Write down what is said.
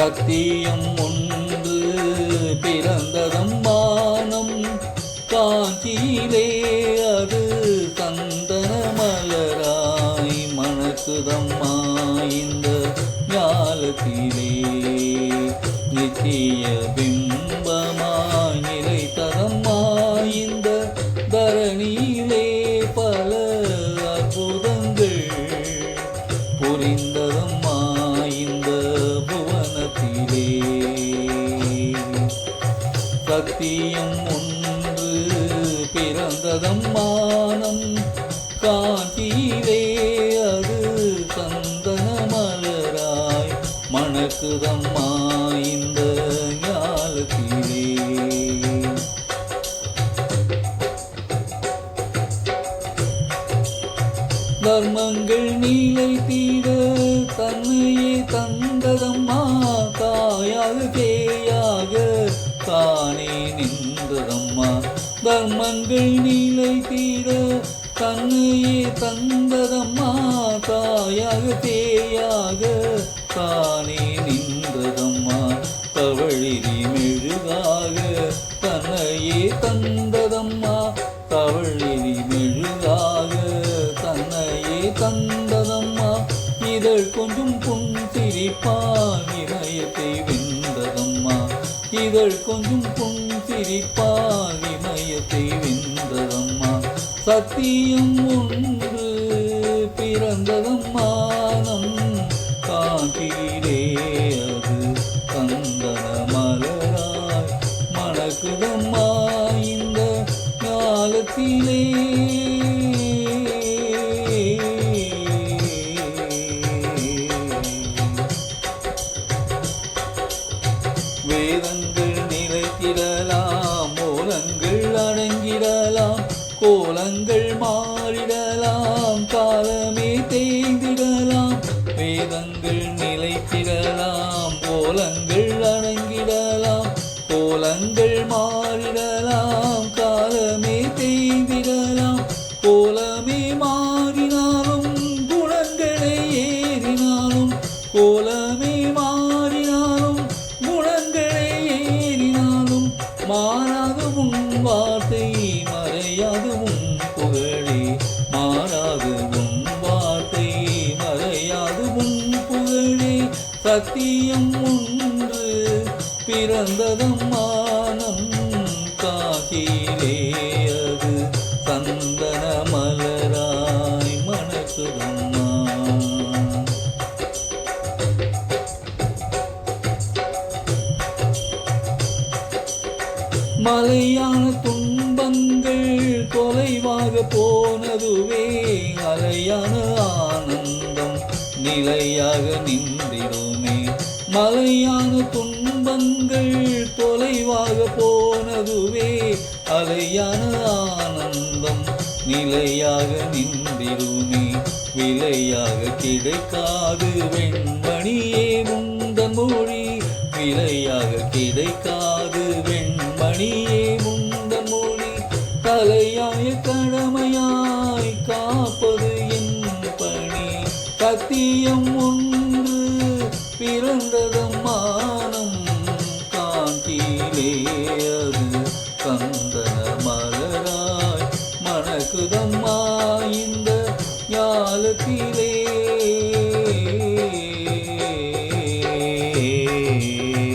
சத்தியம் ஒன்று பிறந்ததம் மானம் காஞ்சியிலே அது தந்தன மலராய் மணக்குதம்மா இந்த ஞாலத்திலே. நித்திய பிம் சத்தியம் ஒன்று பிறந்ததம் மானம். காட்டிலே அது சந்தன மலராய் மணக்குதம்மா இந்த ஞாலத்திலே. தர்மங்கள் நீலை தீட தன்னையே தந்ததம்மா தாயாக தேயாக தர்மங்கள் நீலை தீர தன்னையே தந்ததம்மா தாயாக தேயாக தானே நின்றதம்மா தவழிரி மெழுகாக தன்னையே தந்ததம்மா தவழிரி மெழுகாக தன்னையே தந்ததம்மா இதழ் கொஞ்சம் புன் சிரிப்பால் இமயத்தை வென்றதம்மா இதழ் கொஞ்சம் புன் சிரிப்பால் சத்தியும் உண்டு பிறந்ததும் மானம் காஞ்சியிலே அது கந்தன மலராய் மணக்குதம்மா இந்த காலத்திலே. வேதங்கள் நிலைத்திடலாம் மூலங்கள் கோலங்கள் மாறிடலாம் காலமே தேய்ந்திடலாம் வேதங்கள் நிலைத்திடலாம் கோலங்கள் அணங்கிடலாம் கோலங்கள் மாறிடலாம் காலமே தேய்ந்திடலாம் கோலமே மாறினாலும் குணங்களை ஏறினாலும் கோலமே மாறினாலும் குணங்களை ஏறினாலும் மாறாக உன் வார்த்தை மறையாதுவும் உன் புகழே. மாறாத வார்த்தை மறையாதுவும் உன் புகழே. சத்தியம் உண்டு பிறந்ததம் மானம் காக்கிலே அது. சந்தன மலராய் மணக்குதம்மா மலையான தொலைவாக போனதுவே அலையான ஆனந்தம். நிலையாக நின்றிடுமே. மலையான துன்பங்கள் தொலைவாக போனதுவே அலையான ஆனந்தம். நிலையாக நின்றிடுமே. விலையாக கிடைக்காது வெண்மணியே முந்தன் மொழி. விலையாக கிடைக்காது வெண்மணியே தலையாய கடமையாய் காப்பது என் பணி. சத்தியம்